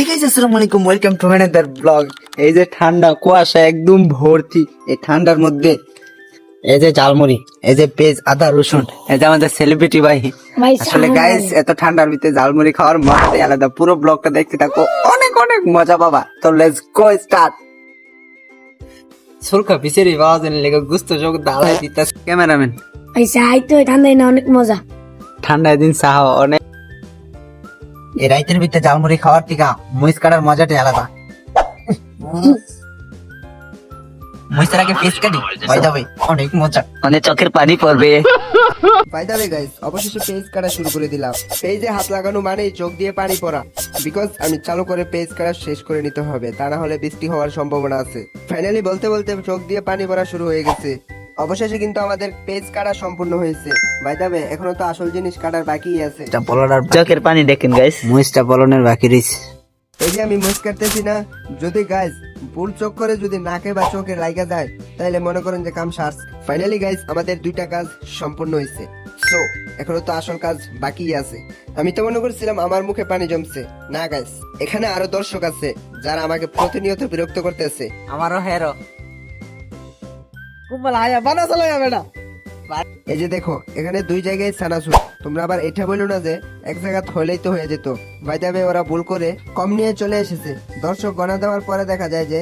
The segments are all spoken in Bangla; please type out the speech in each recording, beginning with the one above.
হে আসসালামু আলাইকুম ওয়েলকাম টু অ্যানাদার ব্লগ এই যে ঠান্ডা কুয়াশা একদম ভর্তি। এই ঠান্ডার মধ্যে এই যে ঝালমুড়ি এই যে পেঁয়াজ আদা রসুন এই যে আমাদের সেলিব্রিটি ভাই। আসলে এত ঠান্ডার ভিতরে ঝালমুড়ি খাওয়ার মজাটাই আলাদা। পুরো ব্লগটা দেখতে থাকো অনেক অনেক মজা পাবা। তো লেটস গো স্টার্ট সুরকা পিছেরই বাবা জানি লেগে গুস্ত যোগ দালাই দিতে ক্যামেরাম্যান ভাই চাই তো ঠান্ডায় না অনেক মজা। ঠান্ডায় দিন সাহা অনেক এই রাইতের ভিতরে ঝালমুড়ি খাওয়ার টিকা মহিষ কাটার মজাটাই আলাদা। মহিষের আগে কাটি। বাই যাবে অনেক মজা। মানে চোখের পানি পড়বে। বাই দ্য গাইস অবশেষে পেজ কাটা শুরু করে দিলাম। পেজে হাত লাগানো মানেই চোখ দিয়ে পানি পড়া। বিকজ আমি চালু করে পেজ কাটা শেষ করে নিতে হবে। তা না হলে বৃষ্টি হওয়ার সম্ভাবনা আছে। ফাইনালি বলতে বলতে চোখ দিয়ে পানি পড়া শুরু হয়ে গেছে। অবশেষে কিন্তু আমাদের পেজ কাটা সম্পূর্ণ হয়েছে। বাই দ্য এখনও তো আসল জিনিস কাটার বাকি আছে। এটা বলনার চোখের পানি দেখেন গাইস মহিষটা বলনের বাকি রয়েছে। এই যে আমি মুখ কাটতেছি না যদি গাইস ভুল চোখ করে যদি নাকে বা চোখে লাগা যায় তাহলে মনে করেন যে কাম সার্চ ফাইনালি গাইস আমাদের দুইটা কাজ সম্পূর্ণ হয়েছে। সো এখনও তো আসল কাজ বাকি আছে। আমি তো মনে করছিলাম আমার মুখে পানি জমছে। না গাইস এখানে আরও দর্শক আছে যারা আমাকে প্রতিনিয়ত বিরক্ত করতেছে। আমারও হেরো এই যে দেখো, এখানে দুই জায়গায় তোমরা আবার এটা বলো না যে, এক জায়গা তো হয়ে যেত। বাইদাবে ওরা ভুল করে কম নিয়ে চলে এসেছে। দর্শক দেওয়ার পরে দেখা যায় যে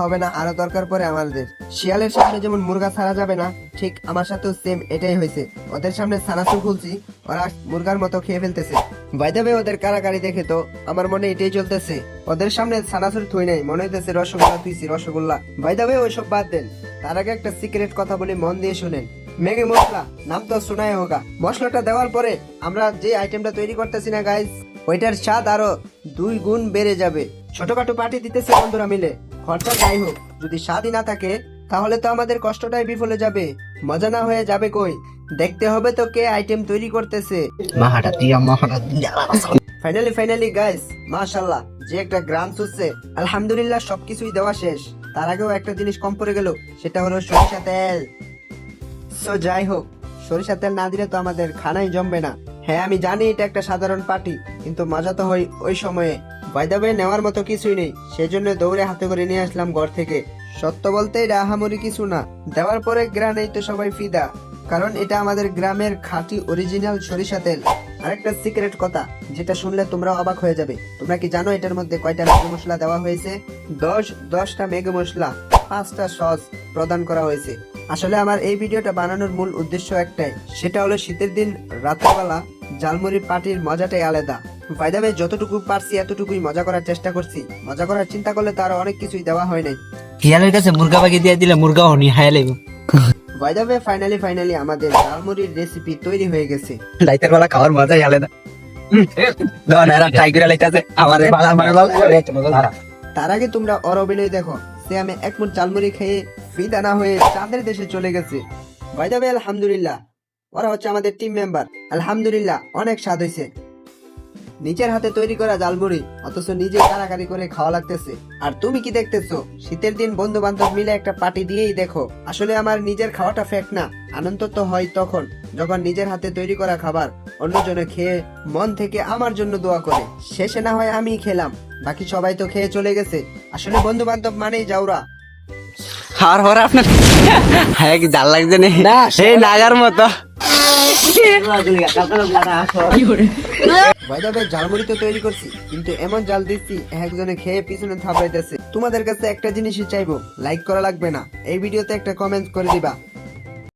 হবে না, আরও দরকার পরে আমাদের। শিয়ালের সামনে যেমন মুরগা ছাড়া যাবে না, ঠিক আমার সাথেও সেম এটাই হয়েছে। ওদের সামনে সানাসুর খুলছি, ওরা মুরগার মতো খেয়ে ফেলতেছে। বাইদাবে ওদের কারাকারি দেখে তো, আমার মনে এটাই চলতেছে। ওদের সামনে সানাসুর থুই নাই, মনে হইতেছে রসগোল্লা তুইছি রসগোল্লা। বাইদাবে ওইসব বাদ দেন। তার আগে একটা সিক্রেট কথা বলি মন দিয়ে শুনেন। মেঘে মশলা নাম তো শোনাই হোগা। মশলাটা দেওয়ার পরে আমরা যে আইটেমটা তৈরি করতেছি না গাইস ওইটার স্বাদ আরও দুই গুণ বেড়ে যাবে। ছোটখাটো পার্টি দিতেছে বন্ধুরা মিলে। খরচা যাই হোক যদি স্বাদই না থাকে তাহলে তো আমাদের কষ্টটাই বিফলে যাবে। মজা না হয়ে যাবে কই? দেখতে হবে তো কে আইটেম তৈরি করতেছে। ফাইনালি ফাইনালি গাইস মাশাল্লাহ যে একটা গ্রাম সুসছে আলহামদুলিল্লাহ সবকিছুই দেওয়া শেষ। তার আগেও একটা জিনিস কম পড়ে গেল, সেটা হলো সরিষা তেল। সো যাই হোক, সরিষা তেল না দিলে তো আমাদের খানাই জমবে না। হ্যাঁ আমি জানি এটা একটা সাধারণ পার্টি, কিন্তু মজা তো হয় ওই সময়ে। বাইদাবে নেওয়ার মতো কিছুই নেই সেই জন্য দৌড়ে হাতে করে নিয়ে আসলাম ঘর থেকে। সত্য বলতে, এটা আহামরি কিছু না। দেওয়ার পরে গ্রানেই তো সবাই ফিদা, কারণ এটা আমাদের গ্রামের খাঁটি অরিজিনাল সরিষা তেল। আরেকটা সিক্রেট কথা, যেটা শুনলে তোমরা অবাক হয়ে যাবে। তোমরা কি জানো এটার মধ্যে কয়টা ম্যাগি মশলা দেওয়া হয়েছে? দশ, দশটা ম্যাগি মশলা, পাঁচটা সস প্রদান করা হয়েছে। আসলে আমার এই ভিডিওটা বানানোর মূল উদ্দেশ্য একটাই, সেটা হলো শীতের দিন রাত্রেবেলা জালমুড়ি পার্টির মজাটাই আলাদা। ফায়দাবে যতটুকু পারছি এতটুকুই মজা করার চেষ্টা করছি। মজা করার চিন্তা করলে তার অনেক কিছুই দেওয়া হয় নাই। হিয়ালের কাছে মুরগা বাকি দিয়ে দিলে মুরগা হনি ফাইনালি ফাইনালি আমাদের জালমুড়ির রেসিপি তৈরি হয়ে গেছে। রাইতের বেলা খাওয়ার মজাই আলাদা। তার আগে তোমরা ওর অভিনয় দেখো। সে আমি এক মুঠ চালমুড়ি খেয়ে ফিদা না হয়ে চাঁদের দেশে চলে গেছে। ভাইদাবে আলহামদুলিল্লাহ ওরা হচ্ছে আমাদের টিম মেম্বার আলহামদুলিল্লাহ অনেক স্বাদ হয়েছে। নিজের হাতে তৈরি করা জালমুড়ি অথচ নিজে কারাকারি করে খাওয়া লাগতেছে। আর তুমি কি দেখতেছো? শীতের দিন বন্ধু বান্ধব মিলে একটা পার্টি দিয়েই দেখো। আসলে আমার নিজের খাওয়াটা ফ্যাক্ট না। আনন্দ তো হয় তখন যখন নিজের হাতে তৈরি করা খাবার অন্যজনে খেয়ে মন থেকে আমার জন্য দোয়া করে। শেষে না হয় আমি খেলাম। বাকি সবাই তো খেয়ে চলে গেছে। আসলে বন্ধু বান্ধব মানেই যাওরা আর হরে আপনার হ্যাঁ কি জাল লাগছে নে? এই নাগার মতো। তৈরি করছি, কিন্তু এমন জাল দিচ্ছি, একজনে খেয়ে পিছনে তোমাদের কাছে একটা জিনিসই চাইব লাইক করা লাগবে না। এই ভিডিওতে একটা কমেন্ট করে দিবা।